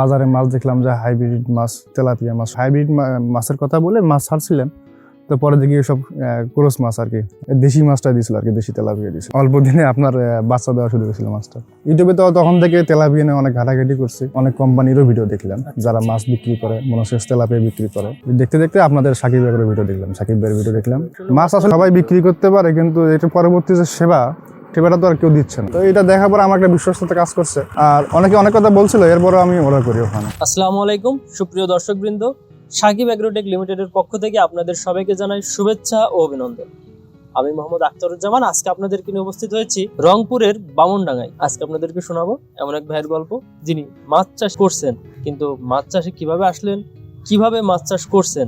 বাজারে মাছ দেখলাম যে হাইব্রিড মাছ তেলাপিয়া মাছ। হাইব্রিড মাছের কথা বলে মাছ ছাড়ছিলেন তো পরে দেখি সব ক্রোস মাছ আর কি দেশি মাছটা দিয়েছিল আর কি দেশি তেলাপিয়া দিয়েছিল। অল্প দিনে আপনার বাচ্চা দেওয়া শুরু করেছিল মাছটা। ইউটিউবে তো তখন থেকে তেলাপিয়া নিয়ে অনেক ঘাটাঘাটি করছি। অনেক কোম্পানিরও ভিডিও দেখলাম যারা মাছ বিক্রি করে মনসেস তেলাপিয়া বিক্রি করে। দেখতে দেখতে আপনাদের সাকিব ভাইয়ের ভিডিও দেখলাম সাকিব ভাইয়ের ভিডিও দেখলাম। মাছ আসলে সবাই বিক্রি করতে পারে কিন্তু এটা পরবর্তী যে সেবা সেবাটা তো আর কেউ দিচ্ছে না। তো এটা দেখার পর আমার একটা বিশ্বস্ততা কাজ করছে। আর অনেকে অনেক কথা বলছিল, এরপরও আমি অর্ডার করি ওখানে। আসসালামু আলাইকুম, সুপ্রিয় দর্শকবৃন্দ। সাকিব অ্যাগ্রোটেক লিমিটেডের পক্ষ থেকে আপনাদের সবাইকে জানাই শুভেচ্ছা ও অভিনন্দন। আমি মোহাম্মদ আখতারুজ্জামান, আজকে আপনাদেরকে নিয়ে উপস্থিত হয়েছি রংপুরের বামনডাঙ্গায়। আজকে আপনাদেরকে শোনাবো এমন এক ভাইয়ের গল্প, যিনি মাছ চাষ করছেন। কিন্তু মাছ চাষে কীভাবে আসলেন, কীভাবে মাছ চাষ করছেন,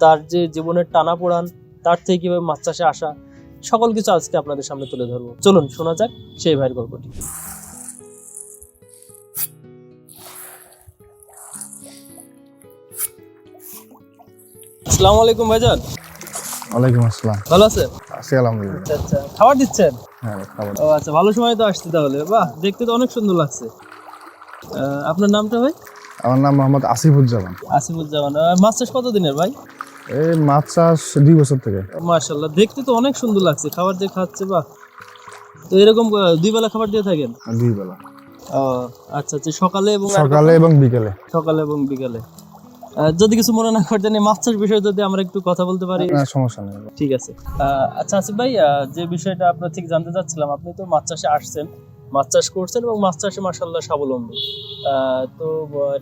তার যে জীবনের টানা পোড়ান, তার থেকে কীভাবে মাছ চাষে আসা সকল কিছু আজকে আপনাদের সামনে তুলে ধরবো। চলুন শোনা যাক সেই ভাইয়ের গল্পটি। আসসালামু আলাইকুম ভাইজান। ওয়ালাইকুম আসসালাম। ভালো আছেন? আছি আলহামদুলিল্লাহ। আচ্ছা আচ্ছা। খাবার দিচ্ছেন? হ্যাঁ খাবার। ও আচ্ছা ভালো সময় তো আসছে তাহলে। বাহ দেখতে তো অনেক সুন্দর লাগছে। আহ, আপনার নামটা ভাই? আমার নাম মোহাম্মদ আসিফুজ্জামান। আসিফুজ্জামান। মাছ চাষ কত দিনের ভাই? এই মাছ চাষ দুই বছর থেকে। মার্শাল্লাহ দেখতে তো অনেক সুন্দর লাগছে খাবার যে খাচ্ছে বাহ। তো এরকম দুই বেলা খাবার দিয়ে থাকেন? দুই বেলা। ও আচ্ছা আচ্ছা সকালে এবং সকালে এবং বিকেলে। সকালে এবং বিকালে। যদি কিছু মনে না করতেন এই মাছ চাষ বিষয়ে যদি আমরা একটু কথা বলতে পারি। না, সমস্যা নেই। ঠিক আছে। আচ্ছা আসিফ ভাই যে বিষয়টা আপনার থেকে জানতে চাচ্ছিলাম আপনি তো মাছ চাষে আসছেন। মাছ চাষ করছেন এবং মাছ চাষে মাসাল্লাহ স্বাবলম্বী। আহ, তো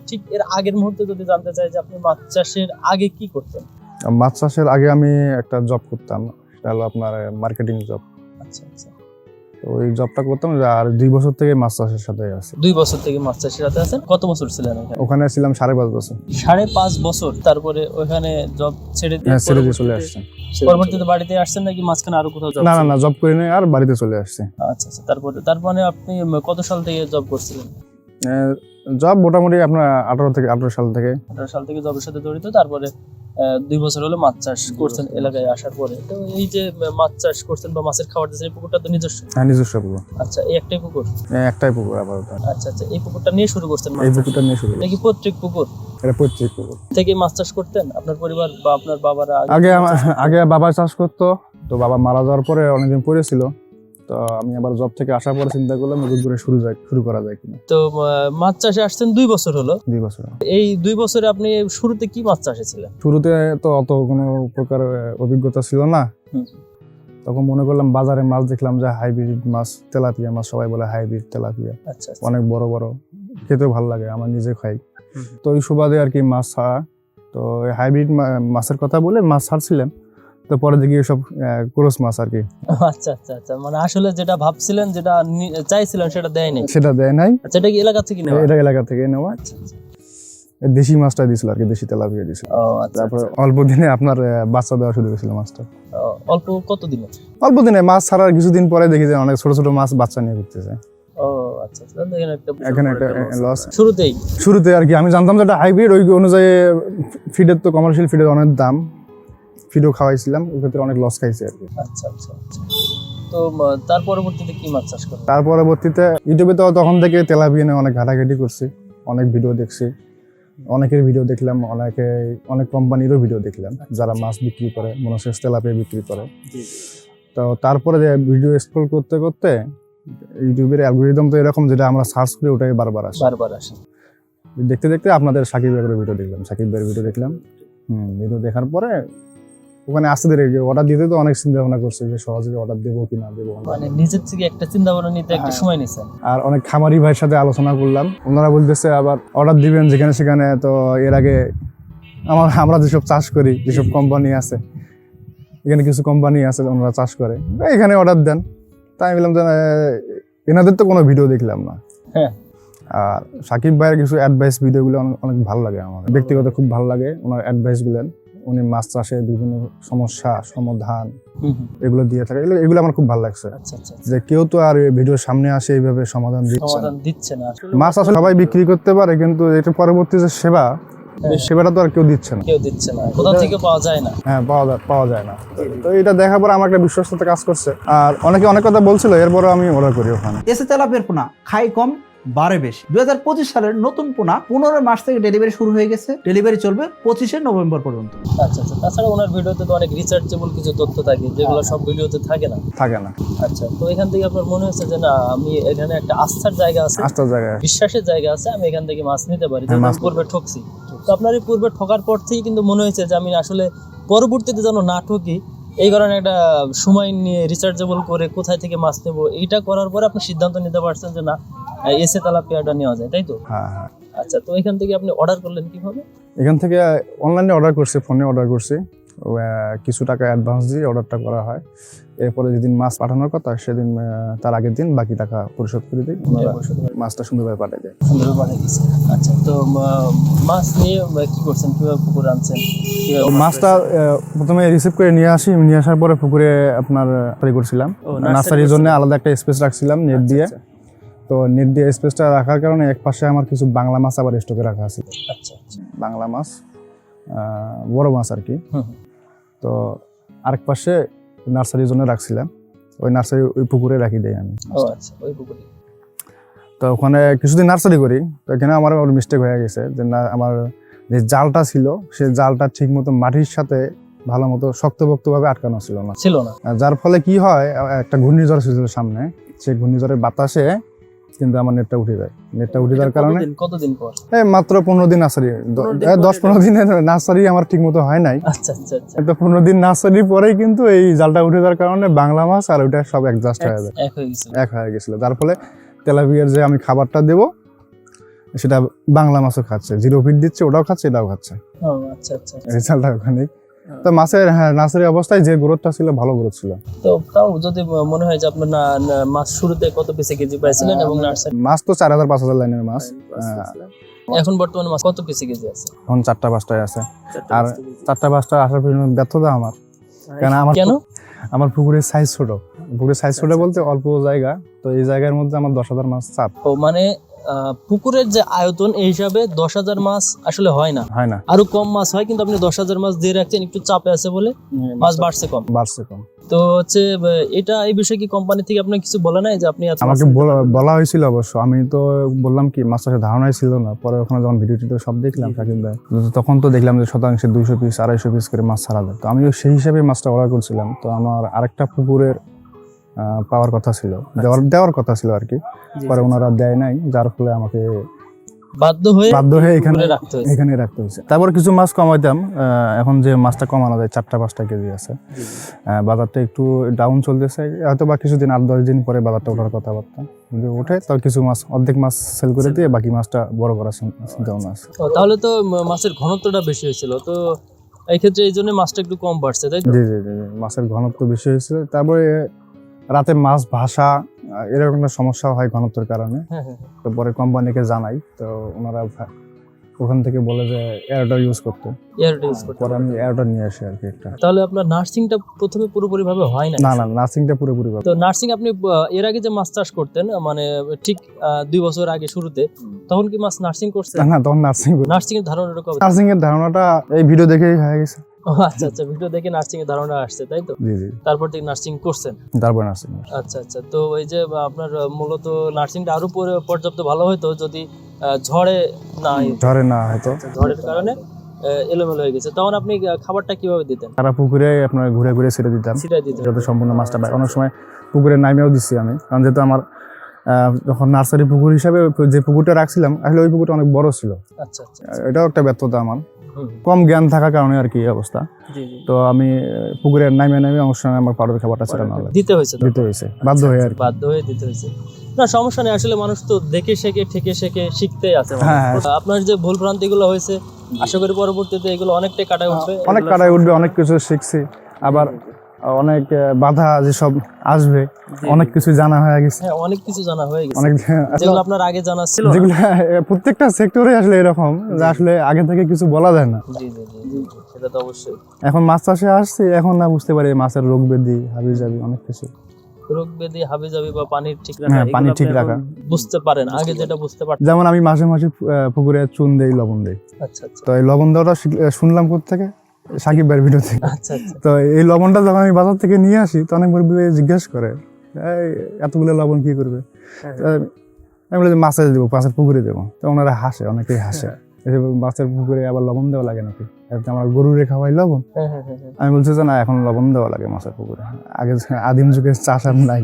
ঠিক এর আগের মুহূর্তে যদি জানতে চাই যে আপনি মাছ চাষের আগে কি করতেন? মাছ চাষের আগে আমি একটা জব করতাম সেটা হলো আপনার মার্কেটিং জব আচ্ছা আচ্ছা। তো ওই জবটা করতাম আর দুই বছর থেকে মাছ চাষের সাথে আছি। দুই বছর থেকে মাছ চাষের সাথে আছেন? কত বছর ছিলেন ওখানে? ছিলাম সাড়ে পাঁচ বছর। সাড়ে পাঁচ বছর তারপরে ওখানে জব ছেড়ে দিয়ে হ্যাঁ ছেড়ে দিয়ে চলে আসছেন পরবর্তীতে বাড়িতে আসছেন নাকি মাঝখানে আরও কোথাও জব না না না জব করি নাই আর বাড়িতে চলে আসছি। আচ্ছা আচ্ছা তারপরে তারপরে আপনি কত সাল থেকে জব করছিলেন? জব মোটামুটি আপনার আঠারো থেকে আঠারো সাল থেকে। আঠারো সাল থেকে জবের সাথে জড়িত তারপরে দুই বছর হলো মাছ চাষ করছেন এলাকায় আসার পরে। তো এই যে মাছ চাষ করছেন বা মাছের খাবার দিচ্ছেন এই পুকুরটা তো নিজস্ব? হ্যাঁ নিজস্ব পুকুর। আচ্ছা এই একটাই পুকুর? এই একটাই পুকুর আপাতত। আচ্ছা আচ্ছা এই পুকুরটা নিয়ে শুরু করছেন এই পুকুরটা নিয়ে শুরু নাকি পৈতৃক পুকুর? এটা পৈতৃক পুকুর। থেকে মাছ চাষ করতেন? আপনার পরিবার বা আপনার বাবারা আগে- আগে বাবা চাষ করতো তো বাবা মারা যাওয়ার পরে অনেকদিন পড়েছিল। তো আমি আবার জব থেকে আসার পরে চিন্তা করলাম নতুন করে শুরু যায় শুরু করা যায় কিনা। তো মাছ চাষে আসছেন দুই বছর হলো। দুই বছর এই দুই বছরে আপনি শুরুতে কি মাছ চাষে ছিলেন? শুরুতে তো অত কোনো প্রকার অভিজ্ঞতা ছিল না। তখন মনে করলাম বাজারে মাছ দেখলাম যে হাইব্রিড মাছ তেলাপিয়া মাছ সবাই বলে হাইব্রিড তেলাপিয়া। আচ্ছা আচ্ছা। অনেক বড় বড়। খেতেও ভালো লাগে আমার নিজে খাই। তো ওই সুবাদে আর কি মাছ ছাড়া তো হাইব্রিড মাছের কথা বলে মাছ ছাড়ছিলেন। তো পরে দেখি সব ক্রোস মাছ আর কি। আচ্ছা আচ্ছা আচ্ছা। মানে আসলে যেটা ভাবছিলেন যেটা চাইছিলেন সেটা দেয়নি সেটা দেয় নাই। আচ্ছা এটা কি এলাকা থেকে নেওয়া? এটা এলাকা থেকে নেওয়া। আচ্ছা আচ্ছা। দেশি মাছটা দিয়েছিল আর কি দেশি তেলাপিয়া দিয়েছিল ও আচ্ছা তারপর অল্প দিনে আপনার বাচ্চা দেওয়া শুরু করেছিল মাছটা। অল্প কত দিনে? অল্প দিনে মাছ ছাড়ার কিছুদিন পরে দেখি যে অনেক ছোট ছোট মাছ বাচ্চা নিয়ে ঘুরতেছে। এখানে একটা লস শুরুতেই? শুরুতে আর কি আমি জানতাম যে এটা হাইব্রিড ওই অনুযায়ী ফিডের তো কমার্শিয়াল ফিডের অনেক দাম। ফিডও খাওয়াইছিলাম ওই ক্ষেত্রে অনেক লস খাইছে আর কি। আচ্ছা আচ্ছা আচ্ছা। তো তার পরবর্তীতে কি মাছ চাষ তার পরবর্তীতে ইউটিউবে তো তখন থেকে তেলাপিয়া নিয়ে অনেক ঘাটাঘাটি করছি অনেক ভিডিও দেখছি। অনেকের ভিডিও দেখলাম অনেকে অনেক কোম্পানিরও ভিডিও দেখলাম যারা মাছ বিক্রি করে মনসেস তেলাপিয়া বিক্রি করে। তো তারপরে ভিডিও স্ক্রল করতে করতে ইউটিউবের অ্যালগোরিদম তো এরকম যেটা আমরা সার্চ করি ওটাই বারবার আসে। বারবার আসে। দেখতে দেখতে আপনাদের সাকিব ভাইয়ের ভিডিও দেখলাম সাকিব ভাইয়ের ভিডিও দেখলাম। হুম ভিডিও দেখার পরে ওখানে আসতে দেরি অর্ডার দিতে তো অনেক চিন্তা ভাবনা করছে যে সহজে অর্ডার দেবো কি না। দেবো মানে নিজের থেকে একটা চিন্তা ভাবনা নিতে একটা হ্যাঁ। সময় নিছেন আর অনেক খামারি ভাইয়ের সাথে আলোচনা করলাম। ওনারা বলতেছে আবার অর্ডার দিবেন যেখানে সেখানে তো এর আগে আমার আমরা যেসব চাষ করি যেসব কোম্পানি আছে এখানে কিছু কোম্পানি আছে ওনারা চাষ করে। এখানে অর্ডার দেন। তাই আমি বললাম যে এনাদের তো কোনো ভিডিও দেখলাম না। হ্যাঁ। আর সাকিব ভাইয়ের কিছু অ্যাডভাইস ভিডিওগুলো অনেক ভালো লাগে আমার। ব্যক্তিগত খুব ভালো লাগে ওনার অ্যাডভাইসগুলো উনি মাছ চাষে বিভিন্ন সমস্যা সমাধান। এগুলো দিয়ে থাকে। এগুলো এগুলো আমার খুব ভালো লাগছে। আচ্ছা আচ্ছা যে কেউ তো আর ভিডিওর সামনে আসে এইভাবে সমাধান দিচ্ছে না। মাছ আসলে সবাই বিক্রি করতে পারে কিন্তু এটা পরবর্তী যে সেবা সেবাটা তো আর কেউ দিচ্ছে না। কেউ দিচ্ছে না। কোথাও থেকে পাওয়া যায় না? হ্যাঁ পাওয়া যায় পাওয়া যায় না। তো এটা দেখার পর আমার একটা বিশ্বস্ততা কাজ করছে। আর অনেকে অনেক কথা বলছিল এরপরও আমি অর্ডার করি ওখানে। এসে তেলাপের পোনা খাই কম বারে বেশি। দুই হাজার পঁচিশ সালের নতুন পোনা পনেরো মাস থেকে ডেলিভারি শুরু হয়ে গেছে। ডেলিভারি চলবে পঁচিশে নভেম্বর পর্যন্ত। আচ্ছা আচ্ছা। তাছাড়া ওনার ভিডিওতে তো অনেক রিসার্চেবল কিছু তথ্য থাকে যেগুলো সব ভিডিওতে থাকে না। থাকে না। আচ্ছা তো এখান থেকে আপনার মনে হচ্ছে যে না আমি এখানে একটা আস্থার জায়গা আছে আস্তার জায়গায় বিশ্বাসের জায়গা আছে আমি এখান থেকে মাছ নিতে পারি হ্যাঁ, মাছ পূর্বে ঠকছি। তো আপনার এই পূর্বে ঠকার পর থেকেই কিন্তু মনে হয়েছে যে আমি আসলে পরবর্তীতে যেন না ঠকি এই কারণে একটা সময় নিয়ে রিসার্চেবল করে কোথায় থেকে মাছ নেব এইটা করার পরে আপনি সিদ্ধান্ত নিতে পারছেন যে না এসে তালা পেয়ারটা নেওয়া যায় তাই তো? হ্যাঁ হ্যাঁ। আচ্ছা তো এখান থেকে আপনি অর্ডার করলেন কীভাবে? এখান থেকে অনলাইনে অর্ডার করছি ফোনে অর্ডার করছি। কিছু টাকা অ্যাডভান্স দিয়ে অর্ডারটা করা হয়। এরপরে যেদিন মাছ পাঠানোর কথা সেদিন তার আগের দিন বাকি টাকা পরিশোধ করে দিই। মাছটা সুন্দরভাবে পাঠিয়ে দেয় সুন্দরভাবে পাঠিয়ে দিয়েছে আচ্ছা তো মাছ নিয়ে কি করছেন? কীভাবে পুকুর আনছেন? মাছটা প্রথমে রিসিভ করে নিয়ে আসি। নিয়ে আসার পরে পুকুরে আপনার করছিলাম। নার্সারির জন্য আলাদা একটা স্পেস রাখছিলাম নেট দিয়ে। তো নেট দিয়ে স্পেসটা রাখার কারণে এক পাশে আমার কিছু বাংলা মাছ আবার স্টকে রাখা আছে। আচ্ছা আচ্ছা। বাংলা মাছ বড় মাছ আর কি। তো আরেক পাশে নার্সারির জন্য রাখছিলাম। ওই নার্সারি ওই পুকুরে রাখি দেয় আমি। ও আচ্ছা ওই পুকুরে। তো ওখানে কিছুদিন নার্সারি করি। তো এখানে আমার মিস্টেক হয়ে গেছে যে না আমার যে জালটা ছিল সে জালটা ঠিক মতো মাটির সাথে ভালো মতো শক্তপোক্তভাবে আটকানো ছিল না। ছিল না। যার ফলে কি হয় একটা ঘূর্ণিঝড় ছিল সামনে। সেই ঘূর্ণিঝড়ের বাতাসে কিন্তু আমার নেটটা উঠে যায়। নেটটা উঠে যাওয়ার কারণে কতদিন পর? এই মাত্র পনেরো দিন নার্সারি। দশ পনেরো দিনের নার্সারি আমার ঠিক মতো হয় নাই। আচ্ছা আচ্ছা আচ্ছা। তো পনেরো দিন নার্সারি পরেই কিন্তু এই জালটা উঠে যাওয়ার কারণে বাংলা মাছ আর ওইটা সব অ্যাডজাস্ট হয়ে যায়। এক হয়ে গেছিল। যার ফলে তেলাপিয়ার যে আমি খাবারটা দেবো সেটা বাংলা মাছও খাচ্ছে। জিরো ফিট দিচ্ছে ওটাও খাচ্ছে এটাও খাচ্ছে। আচ্ছা আচ্ছা আচ্ছা। রেজাল্টটা ওখানে তো মাছের হ্যাঁ নার্সারি অবস্থায় যে গ্রোথটা ছিল ভালো গ্রোথ ছিল। তো তাও যদি মনে হয় যে আপনার মাছ শুরুতে কত পিসে কেজি পাইছিলেন এবং নার্সারি? মাছ তো চার হাজার পাঁচ হাজার লাইনের মাছ এখন বর্তমানে মাছ কত পিসে কেজি আছে? এখন চারটা পাঁচটায় আছে। আর চারটা পাঁচটা আসার পিছনে ব্যর্থতা আমার। কেন আমার কেন? আমার পুকুরের সাইজ ছোট। পুকুরের সাইজ ছোট বলতে অল্প জায়গা তো এই জায়গার মধ্যে আমার দশ হাজার মাছ চাপ। ও মানে পুকুরের যে আয়তন এই হিসাবে দশ হাজার মাছ আসলে হয় না। হয় না। আরও কম মাছ হয় কিন্তু আপনি দশ হাজার মাছ দিয়ে রাখছেন একটু চাপে আছে বলে মাছ বাড়ছে। কম। বাড়ছে কম। তো হচ্ছে এটা এই বিষয়ে কি কোম্পানি থেকে আপনার কিছু বলে নাই যে আপনি আমাকে বলা- হয়েছিল অবশ্য। আমি তো বললাম কি মাছ চাষের ধারণাই ছিল না। পরে ওখানে যখন ভিডিও টিডিও সব দেখলাম সাকিব ভাই তখন তো দেখলাম যে শতাংশে দুইশো পিস আড়াইশো পিস করে মাছ ছাড়া যায়। তো আমিও সেই হিসাবে মাছটা অর্ডার করছিলাম। তো আমার আরেকটা পুকুরের পাওয়ার কথা ছিল দেওয়ার দেওয়ার কথা ছিল আর কি। পরে। ওনারা দেয় নাই যার ফলে আমাকে বাধ্য হয়ে বাধ্য হয়ে এখানে এখানে রাখতে হয়েছে। তারপর কিছু মাছ কমাইতাম এখন যে মাছটা কমানো যায় চারটা পাঁচটা কেজি আছে। বাজারটা একটু ডাউন চলতেছে হয়তো বা কিছুদিন আট দশ দিন পরে বাজারটা ওঠার কথাবার্তা। যদি ওঠে তো কিছু মাছ অর্ধেক মাছ সেল করে দিয়ে বাকি মাছটা বড় করার আছে। তাহলে তো মাছের ঘনত্বটা বেশি হয়েছিল তো এই ক্ষেত্রে এই জন্য মাছটা একটু কম বাড়ছে তাই জি জি জি, মাছের ঘনত্ব বেশি হয়েছিল। তারপরে রাতে মাছ আহ, এরকম একটা সমস্যা হয় ঘনত্বের কারণে। হ্যাঁ হ্যাঁ তো পরে কোম্পানিকে জানাই তো ওনারা ওখান থেকে বলে যে এয়ারটা ইউজ করতে। ইউজ করতে পরে আমি এয়ারটা নিয়ে আসি আর কি একটা। তাহলে আপনার নার্সিংটা প্রথমে পুরোপুরি ভাবে হয় না না না নার্সিংটা পুরোপুরি ভাবে তো নার্সিং আপনি এর আগে যে মাছ চাষ করতেন মানে ঠিক দুই বছর আগে শুরুতে তখন কি মাছ নার্সিং করছেন? না তখন নার্সিং নার্সিং এর ধারণাটা কবে? নার্সিং এর ধারণাটা এই ভিডিও দেখেই হয়ে গেছে। আচ্ছা আচ্ছা ভিডিও দেখে নার্সিং এর ধারণা আসছে তাই তো? জি জি। তারপর থেকে নার্সিং করছেন? তারপর নার্সিং আচ্ছা আচ্ছা তো এই যে আপনার মূলত নার্সিংটা আরও পরে- পর্যাপ্ত ভালো হতো যদি ঝড়ে না ঝরে না হয়তো। ঝড়ের কারণে এলোমেলো হয়ে গেছে। তখন আপনি খাবারটা কীভাবে দিতেন? সারা পুকুরে আপনার ঘুরে ঘুরে ছেড়ে দিতাম। দিতেন। যাতে সম্পূর্ণ মাছটা পায় অনেক সময় পুকুরে নামেও দিচ্ছি আমি। কারণ যেহেতু আমার যখন নার্সারি পুকুর হিসাবে যে পুকুরটা রাখছিলাম আসলে ওই পুকুরটা অনেক বড় ছিল। আচ্ছা আচ্ছা। এটাও একটা ব্যর্থতা আমার। কম জ্ঞান থাকার কারণে আর কি অবস্থা। তো আমি পুকুরে নামে নামে অনুষ্ঠানে আমার পাড়ের খাবারটা ছেড়ানো হলো দিতে হয়েছে দিতে হয়েছে। বাধ্য হয়ে আর বাধ্য হয়ে দিতে হয়েছে। না সমস্যা নেই। আসলে মানুষ তো দেখে শেখে ঠেকে শেখে শিখতেই আছে হ্যাঁ, হ্যাঁ। আপনার যে ভুল ভ্রান্তি গুলো হয়েছে আশা করি পরবর্তীতে এগুলো অনেকটাই কাটায় উঠবে। অনেক কাটায় উঠবে অনেক কিছু শিখছি। আবার অনেক বাধা যেসব আসবে অনেক কিছু জানা হয়ে গেছে। হ্যাঁ অনেক কিছু জানা হয়ে গেছে। অনেক যেগুলো আপনার আগে জানা ছিল যেগুলো প্রত্যেকটা সেক্টরে আসলে এরকম যে আসলে আগে থেকে কিছু বলা যায় না। জি জি জি সেটা তো অবশ্যই। এখন মাছ চাষে আসছি এখন না বুঝতে পারি মাছের রোগ ব্যাধি হাবি যাবি অনেক কিছু। রোগ ব্যাধি হাবি যাবি বা পানির ঠিক হ্যাঁ, রাখা পানি ঠিক রাখা। বুঝতে পারেন আগে যেটা বুঝতে পারতেন। যেমন আমি মাঝে মাঝে পুকুরে চুন দেই লবণ দেই। আচ্ছা আচ্ছা। তো এই লবণ দেওয়াটা শুনলাম থেকে সাকিব ভাইয়ের ভিডিও থেকে। আচ্ছা আচ্ছা। তো এই লবণটা যখন আমি বাজার থেকে নিয়ে আসি তো অনেক মুরব্বী জিজ্ঞেস করে এতগুলো লবণ কি করবে? হ্যাঁ, আমি বলি মাছে দেবো মাছের পুকুরে দেবো। তো ওনারা হাসে অনেকেই হাসে। মাছের পুকুরে আবার লবণ দেওয়া লাগে নাকি? এতে গরু গরুরে খাওয়াই লবণ। হ্যাঁ হ্যাঁ হ্যাঁ হ্যাঁ। আমি বলছি যে না এখন লবণ দেওয়া লাগে মাছের পুকুরে। আগে আদিম যুগে চাষ আর নাই।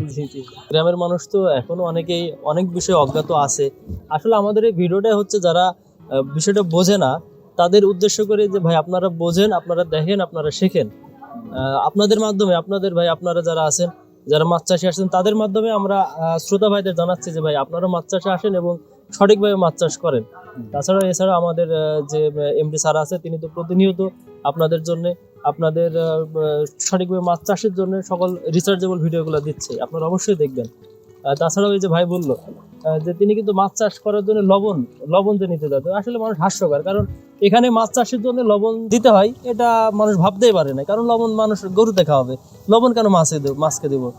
গ্রামের মানুষ তো এখনও অনেকেই অনেক বিষয়ে অজ্ঞাত আছে। আসলে আমাদের এই ভিডিওটা হচ্ছে যারা বিষয়টা বোঝে না তাদের উদ্দেশ্য করে যে, ভাই, আপনারা বোঝেন, আপনারা দেখেন, আপনারা শেখেন। আপনাদের মাধ্যমে, আপনাদের, ভাই, আপনারা যারা আছেন, যারা মাছ চাষে আসেন, তাদের মাধ্যমে আমরা শ্রোতা ভাইদের জানাচ্ছি যে, ভাই, আপনারা মাছ চাষে আসেন এবং সঠিকভাবে মাছ চাষ করেন। তাছাড়া এছাড়া আমাদের যে এমডি স্যার আছে, তিনি তো প্রতিনিয়ত আপনাদের জন্য, আপনাদের সঠিকভাবে মাছ চাষের জন্য সকল রিসার্চেবল ভিডিওগুলো দিচ্ছে। আপনারা অবশ্যই দেখবেন। তাছাড়াও এই যে ভাই বলল যে তিনি কিন্তু মাছ চাষ করার জন্য লবণ লবণ যে নিতে যাবে আসলে মানুষ হাস্যকর কারণ এখানে মাছ চাষের জন্য লবণ দিতে হয় এটা মানুষ ভাবতেই পারে না কারণ লবণ মানুষ গরুতে খাওয়াবে লবণ কেন মাছে দেব মাছকে দেবো?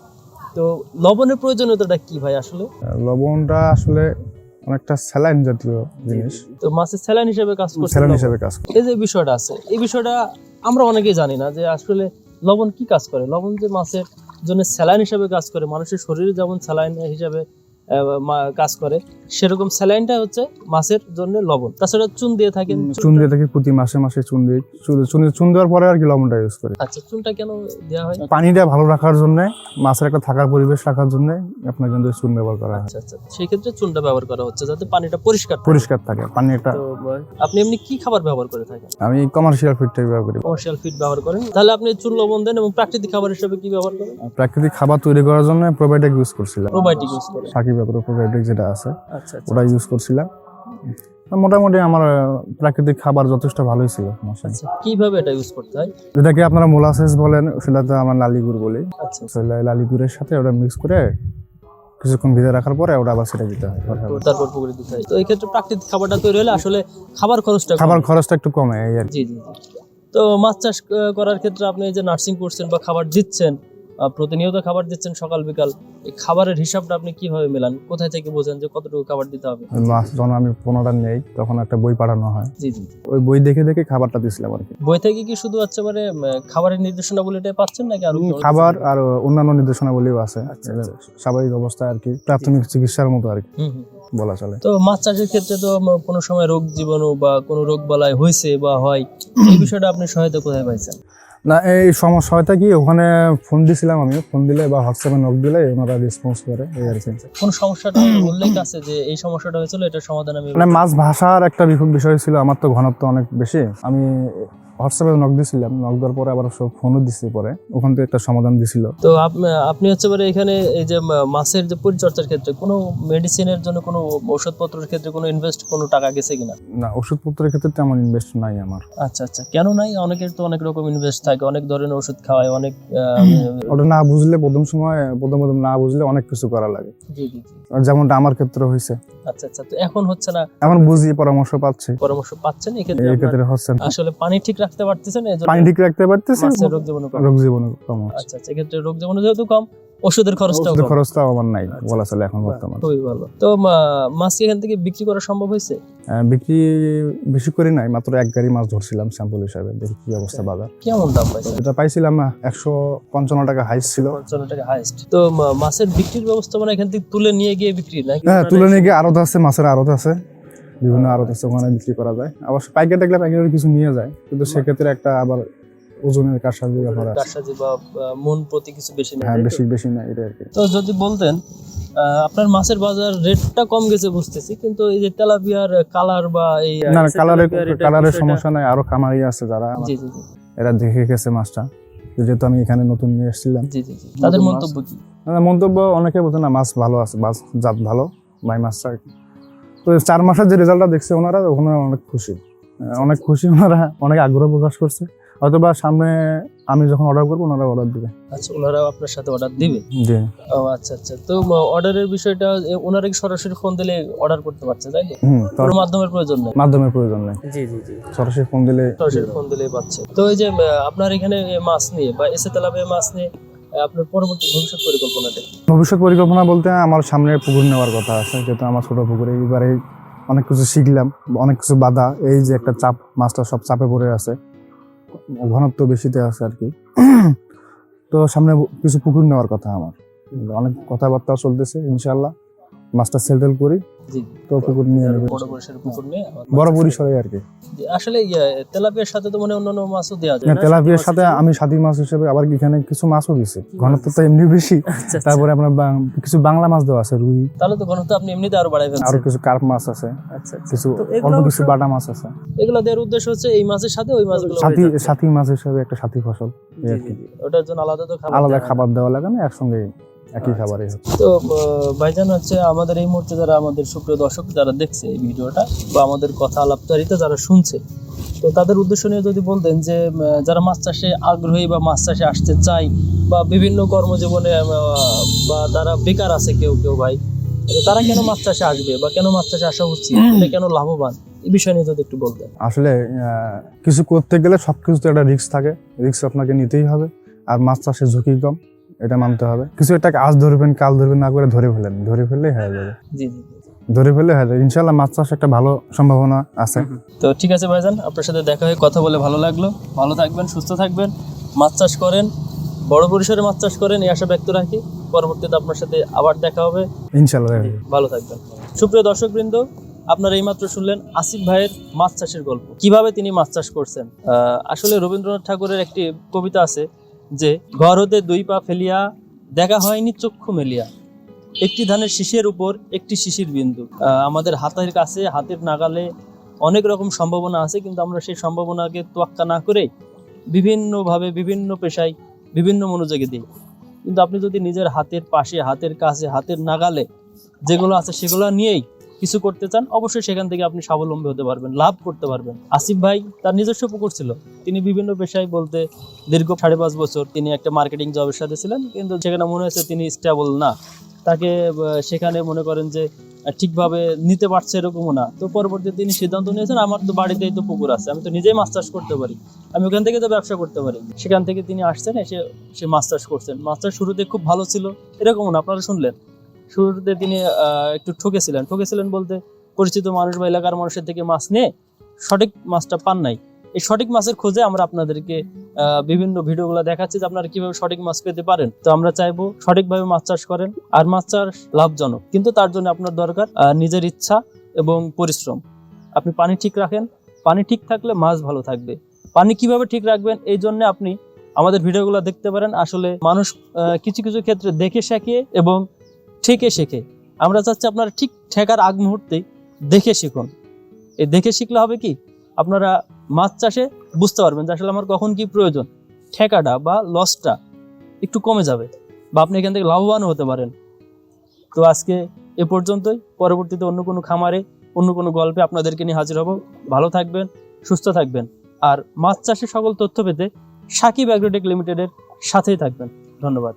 তো লবণের প্রয়োজনীয়তাটা কি ভাই আসলে? লবণটা আসলে অনেকটা স্যালাইন জাতীয় জিনিস। তো মাছের স্যালাইন হিসেবে কাজ করছে স্যালাইন হিসেবে কাজ করে এই যে বিষয়টা আছে এই বিষয়টা আমরা অনেকেই জানি না যে আসলে লবণ কি কাজ করে লবণ যে মাছের জন্য স্যালাইন হিসাবে কাজ করে মানুষের শরীরে যেমন স্যালাইন হিসেবে কাজ করে। সেরকম স্যালাইনটা হচ্ছে মাছের জন্য লবণ। তাছাড়া চুন দিয়ে থাকেন চুন দিয়ে থাকি প্রতি মাসে মাসে চুন দিই চুন- চুন দেওয়ার পরে আর কি লবণটা ইউজ করি। আচ্ছা চুনটা কেন দেওয়া হয়? পানিটা ভালো রাখার জন্য মাছের একটা থাকার পরিবেশ রাখার জন্য আপনার কিন্তু চুন ব্যবহার করা হয়। আচ্ছা আচ্ছা সেই ক্ষেত্রে চুনটা ব্যবহার করা হচ্ছে যাতে পানিটা পরিষ্কার পরিষ্কার থাকে পানি একটা আপনি এমনি কি খাবার ব্যবহার করে থাকেন? আমি কমার্শিয়াল ফিডটাই ব্যবহার করি। কমার্শিয়াল ফিড ব্যবহার করেন। তাহলে আপনি চুন লবণ দেন এবং প্রাকৃতিক খাবার হিসেবে কি ব্যবহার করেন? প্রাকৃতিক খাবার তৈরি করার জন্য প্রোবায়োটিক ইউজ করছিলাম। প্রোবায়োটিক ইউজ করেন। সাকিব প্রোবায়োটিক যেটা আছে আচ্ছা আচ্ছা ওটা ইউজ করছিলাম। মোটামুটি আমার প্রাকৃতিক খাবার যথেষ্ট ভালোই ছিল। আচ্ছা কীভাবে এটা ইউজ করতে হয়? যেটাকে আপনারা মোলাসেস বলেন সেটা তো আমার লালিগুড় বলি আচ্ছা লালিগুড়ের সাথে ওটা মিক্স করে কিছুক্ষণ ভিজে রাখার পরে ওটা আবার সেটা দিতে হয়। তারপর পুকুরে দিতে হয়। তো এই ক্ষেত্রে প্রাকৃতিক খাবারটা তৈরি হলে আসলে খাবার খরচটা খাবার খরচটা একটু কমে এই আর। জি জি তো মাছ চাষ করার ক্ষেত্রে আপনি যে নার্সিং করছেন বা খাবার দিচ্ছেন প্রতিনিয়ত খাবার দিচ্ছেন সকাল বিকাল এই খাবারের হিসাবটা আপনি কীভাবে মেলান? কোথায় থেকে বোঝেন যে কতটুকু খাবার দিতে হবে? মাছ যখন আমি পনেরোটা নেই তখন একটা বই পাঠানো হয়। জি জি। ওই বই দেখে দেখে খাবারটা দিছিলাম আর কি। বই থেকে কি শুধু হচ্ছে মানে খাবারের নির্দেশনাবলীটাই পাচ্ছেন নাকি আরও খাবার আর অন্যান্য নির্দেশনাবলীও আছে। আচ্ছা, এটা আচ্ছা। স্বাভাবিক অবস্থায় আর কি প্রাথমিক চিকিৎসার মতো আর কি। হুম, হুম, হুম। বলা চলে। তো মাছ চাষের ক্ষেত্রে তো কোনো সময় রোগ জীবাণু বা কোনো রোগ বালাই হয়েছে বা হয় এই বিষয়টা আপনি সহায়তা কোথায় পাইছেন? না এই সমস্যা হয়তো কি? ওখানে ফোন দিছিলাম আমি ফোন দিলে বা হোয়াটসঅ্যাপে নক দিলে ওনারা রেসপন্স করে এই আর কি। কোন সমস্যাটা উল্লেখ আছে যে এই সমস্যাটা হয়েছিল এটার সমাধান আমি মানে মাছ ভাষার একটা বিষয় ছিল আমার তো ঘনত্ব অনেক বেশি। আমি হোয়াটসঅ্যাপে নক দিছিলাম নক দেওয়ার পরে আবার সব ফোনও দিছি পরে। ওখান থেকে একটা সমাধান দিছিল। তো আপনি হচ্ছে মানে এখানে এই যে মাছের যে পরিচর্যার ক্ষেত্রে কোনো মেডিসিনের জন্য কোনো ওষুধপত্রের ক্ষেত্রে কোনো ইনভেস্ট কোনো টাকা গেছে কিনা? না ওষুধপত্রের ক্ষেত্রে তেমন ইনভেস্ট নাই আমার। আচ্ছা আচ্ছা। কেন নাই? অনেকের তো অনেক রকম ইনভেস্ট থাকে অনেক ধরনের ওষুধ খাওয়ায় অনেক ওটা না বুঝলে প্রথম সময় প্রথম প্রথম না বুঝলে অনেক কিছু করা লাগে। জি জি জি। যেমনটা আমার ক্ষেত্রে হয়েছে আচ্ছা আচ্ছা। তো এখন হচ্ছে না এখন বুঝি পরামর্শ পাচ্ছি। পরামর্শ পাচ্ছেন এক্ষেত্রে এই ক্ষেত্রে হচ্ছে আসলে পানি ঠিক রাখতে পারতেছেন পানি ঠিক রাখতে পারতেছি মাছের রোগ জীবাণু কম। রোগ জীবন কম আচ্ছা আচ্ছা এক্ষেত্রে রোগ জীবাণু যেহেতু কম ওষুধের খরচটাও ওষুধের খরচটাও আমার নাই আচ্ছা, বলা চলে এখন বর্তমান। খুবই ভালো। তো মাছ এখান থেকে বিক্রি করা সম্ভব হয়েছে? বিক্রি বেশি করি নাই মাত্র এক গাড়ি মাছ ধরছিলাম স্যাম্পল হিসাবে দেখি কি অবস্থা বাজার। কেমন দাম পাইছে এটা পাইছিলাম একশো পঞ্চান্ন টাকা হাইস ছিল। পঞ্চান্ন টাকা হাইস্ট তো মাছের বিক্রির ব্যবস্থা মানে এখান থেকে তুলে নিয়ে গিয়ে বিক্রি নাকি হ্যাঁ তুলে নিয়ে গিয়ে আড়ত আছে মাছের আড়ত আছে। বিভিন্ন আড়ত আছে ওখানে বিক্রি করা যায়। অবশ্য পাইকারি দেখলে পাইকারি কিছু নিয়ে যায় কিন্তু সেক্ষেত্রে একটা আবার ওজনের কারসাজি ব্যাপার আছে। কারসাজি বা মন প্রতি কিছু বেশি নেই হ্যাঁ বেশি বেশি না এটা আর কি। তো যদি বলতেন আপনার মাছের বাজার রেটটা কম গেছে বুঝতেছি কিন্তু এই যে তেলাপিয়ার কালার বা এই না না কালারের কালারের সমস্যা নাই আরও খামারি আছে যারা। জি জি এরা দেখে গেছে মাছটা। যেহেতু আমি এখানে নতুন নিয়ে এসেছিলাম। জি জি জি। তাদের মন্তব্য কি? মানে মন্তব্য অনেকে বলছে না মাছ ভালো আছে মাছ জাত ভালো বাই মাছটা তো চার মাসের যে রেজাল্টটা দেখছে ওনারা ওনারা অনেক খুশি। অনেক খুশি ওনারা অনেক আগ্রহ প্রকাশ করছে। হয়তো বা সামনে আমি যখন অর্ডার করব ওনারা অর্ডার দিবে। আচ্ছা ওনারাও আপনার সাথে অর্ডার দিবে? জি। ও আচ্ছা আচ্ছা। তো অর্ডারের বিষয়টা ওনারা কি সরাসরি ফোন দিলে অর্ডার করতে পারছে তাই কোনো মাধ্যমের প্রয়োজন নেই? মাধ্যমের প্রয়োজন নেই। জি জি জি। সরাসরি ফোন দিলে সরাসরি ফোন দিলেই পাচ্ছে। তো এই যে আপনার এখানে মাছ নিয়ে বা এসে তেলাপে মাছ নিয়ে আপনার পরবর্তী ভবিষ্যৎ পরিকল্পনাটা ভবিষ্যৎ পরিকল্পনা বলতে আমার সামনে পুকুর নেওয়ার কথা আছে, যেহেতু আমার ছোট পুকুরে এবারে অনেক কিছু শিখলাম, অনেক কিছু বাধা, এই যে একটা চাপ, মাছটা সব চাপে পড়ে আছে, ঘনত্ব বেশিতে আছে আর কি। তো সামনে কিছু পুকুর নেওয়ার কথা আমার। অনেক কথাবার্তা চলতেছে ইনশাল্লাহ মাছটা সেটেল করি তো পুকুর নিয়ে নেবে। বড় পরিসরের পুকুর নিয়ে বড় মাছ চাষ পরিসরে আর কি। আসলে ইয়ে, তেলাপিয়ার সাথে তো মানে অন্যান্য মাছও দেওয়া যায় তেলাপিয়ার সাথে আমি সাথী মাছ হিসেবে আবার এখানে কিছু মাছও দিছি মাছ ঘনত্ব তো এমনি বেশি। আচ্ছা, আচ্ছা। তারপরে আপনার কিছু বাংলা মাছ দেওয়া আছে রুই। তাহলে তো ঘনত্ব আপনি এমনিতে আরও বাড়াই আরও কিছু কার্প মাছ আছে আচ্ছা। কিছু অল্প কিছু বাটা মাছ আছে। এগুলো দেওয়ার উদ্দেশ্য হচ্ছে এই মাছের সাথে ওই মাছগুলো সাথী সাথী মাছ হিসেবে একটা সাথী ফসল আর কি। ওটার জন্য আলাদা তো খাবার আলাদা খাবার দেওয়া লাগে না একসঙ্গে একই আচ্ছা, খাবারই হচ্ছে। তো ভাইজান হচ্ছে আমাদের এই মুহূর্তে যারা আমাদের সুপ্রিয় দর্শক যারা দেখছে এই ভিডিওটা বা আমাদের কথা আলাপচারিতা যারা শুনছে তো তাদের উদ্দেশ্য নিয়ে যদি বলতেন যে যারা মাছ চাষে আগ্রহী বা মাছ চাষে আসতে চায় বা বিভিন্ন কর্মজীবনে বা তারা বেকার আছে কেউ কেউ ভাই তারা কেন মাছ চাষে আসবে বা কেন মাছ চাষে আসা উচিত? কেন লাভবান? এই বিষয় নিয়ে যদি একটু বলতেন। আসলে কিছু করতে গেলে সবকিছুতে একটা রিস্ক থাকে। রিস্ক আপনাকে নিতেই হবে। আর মাছ চাষে ঝুঁকি কম। এটা মানতে হবে। কিছু একটা আজ ধরবেন কাল ধরবেন না করে ধরে ফেলেন। ধরে ফেললেই হয়ে যাবে। জি জি। ধরে ফেললে হয়ে যাবে। ইনশাল্লাহ মাছ চাষ একটা ভালো সম্ভাবনা আছে। তো ঠিক আছে ভাইজান আপনার সাথে দেখা হয়ে কথা বলে ভালো লাগল। ভালো থাকবেন সুস্থ থাকবেন। মাছ চাষ করেন বড় পরিসরে মাছ চাষ করেন এই আশা ব্যক্ত রাখি। পরবর্তীতে আপনার সাথে আবার দেখা হবে। ইনশাল্লাহ ভালো থাকবেন। সুপ্রিয় দর্শকবৃন্দ আপনারা এইমাত্র শুনলেন আসিফ ভাইয়ের মাছ চাষের গল্প। কীভাবে তিনি মাছ চাষ করছেন? আহ, আসলে রবীন্দ্রনাথ ঠাকুরের একটি কবিতা আছে যে ঘর হতে দুই পা ফেলিয়া, দেখা হয়নি চক্ষু মেলিয়া। একটি ধানের শীষের উপর একটি শিশির বিন্দু। আমাদের হাতের কাছে, হাতের নাগালে অনেক রকম সম্ভাবনা আছে, কিন্তু আমরা সেই সম্ভাবনাকে তোয়াক্কা না করে বিভিন্নভাবে, বিভিন্ন পেশায়, বিভিন্ন মনোযোগে দিই। কিন্তু আপনি যদি নিজের হাতের পাশে, হাতের কাছে, হাতের নাগালে যেগুলো আছে সেগুলো নিয়েই কিছু করতে চান, অবশ্যই সেখান থেকে আপনি স্বাবলম্বী হতে পারবেন, লাভ করতে পারবেন। আসিফ ভাই, তার নিজস্ব পুকুর ছিল। তিনি বিভিন্ন পেশায় বলতে দীর্ঘ সাড়ে পাঁচ বছর তিনি একটা মার্কেটিং জবের সাথে ছিলেন, কিন্তু সেখানে মনে হয়েছে তিনি স্টেবল না। তাকে সেখানে মনে করেন যে ঠিকভাবে নিতে পারছে এরকমও না। তো পরবর্তীতে তিনি সিদ্ধান্ত নিয়েছেন, আমার তো বাড়িতেই তো পুকুর আছে, আমি তো নিজেই মাছ চাষ করতে পারি। আমি ওখান থেকে তো ব্যবসা করতে পারি। সেখান থেকে তিনি আসছেন, এসে সে মাছ চাষ করছেন। মাছ চাষ শুরুতে খুব ভালো ছিল, এরকমও না, আপনারা শুনলেন। শুরুতে তিনি একটু ঠকেছিলেন। ঠকেছিলেন বলতে পরিচিত মানুষ বা এলাকার মানুষের থেকে মাছ নিয়ে সঠিক মাছটা পান নাই। এই সঠিক মাছের খোঁজে আমরা আপনাদেরকে বিভিন্ন ভিডিওগুলো দেখাচ্ছি যে আপনারা কীভাবে সঠিক মাছ পেতে পারেন। তো আমরা চাইব সঠিকভাবে মাছ চাষ করেন আর মাছ চাষ লাভজনক। কিন্তু তার জন্য আপনার দরকার নিজের ইচ্ছা এবং পরিশ্রম। আপনি পানি ঠিক রাখেন। পানি ঠিক থাকলে মাছ ভালো থাকবে। পানি কীভাবে ঠিক রাখবেন এই জন্য আপনি আমাদের ভিডিওগুলো দেখতে পারেন। আসলে মানুষ কিছু কিছু ক্ষেত্রে দেখে শেখে এবং ঠেকে শেখে। আমরা চাচ্ছি আপনারা ঠিক ঠেকার আগ মুহূর্তেই দেখে শিখুন। এই দেখে শিখলে হবে কি? আপনারা মাছ চাষে বুঝতে পারবেন যে আসলে আমার কখন কি প্রয়োজন। ঠেকাটা বা লসটা একটু কমে যাবে বা আপনি এখান থেকে লাভবানও হতে পারেন। তো আজকে এ পর্যন্তই। পরবর্তীতে অন্য কোনো খামারে, অন্য কোনো গল্পে আপনাদেরকে নিয়ে হাজির হব। ভালো থাকবেন, সুস্থ থাকবেন। আর মাছ চাষের সকল তথ্য পেতে সাকিব অ্যাগ্রোটেক লিমিটেডের সাথেই থাকবেন। ধন্যবাদ।